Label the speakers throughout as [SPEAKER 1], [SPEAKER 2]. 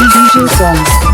[SPEAKER 1] and DJ songs.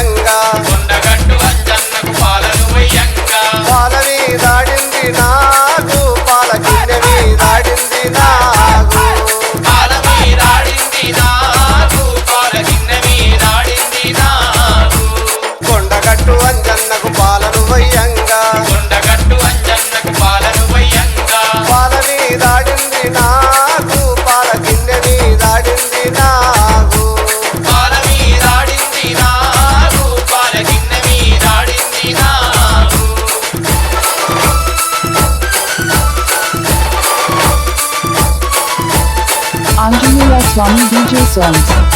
[SPEAKER 2] Anjali Swami DJ Songs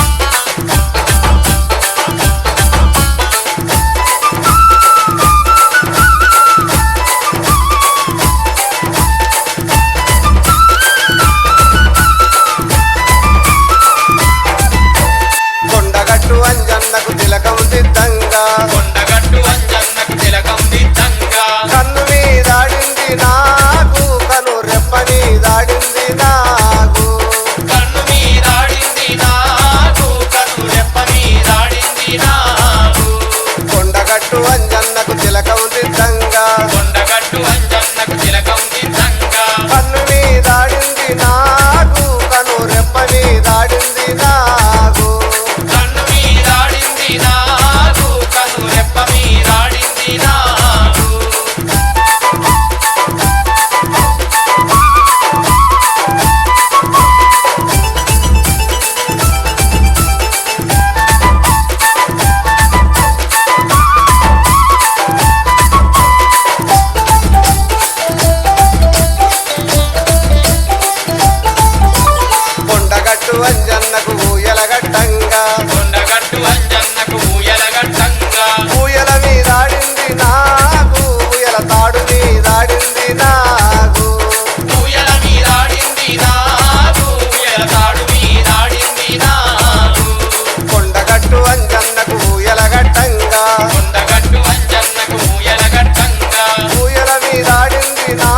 [SPEAKER 3] Kondagattu అంజ
[SPEAKER 2] Kondagattu అంజన్నకు ఊయలగట్టంగా
[SPEAKER 3] Kondagattu అంజన్నకు ఊయలగట్టంగా
[SPEAKER 2] ఊయల మీదాడింది నాకు ఊయల
[SPEAKER 3] తాడు మీదాడింది నాకు. ఊయల మీదాడింది నాకు ఊయల
[SPEAKER 2] తాడు మీదాడింది నాకు. కొండగట్టు అంజన్నకు ఊయలగట్టంగా
[SPEAKER 3] కొండగట్టు అంజన్నకు ఊయలగట్టంగా
[SPEAKER 2] ఊయల మీదాడింది నా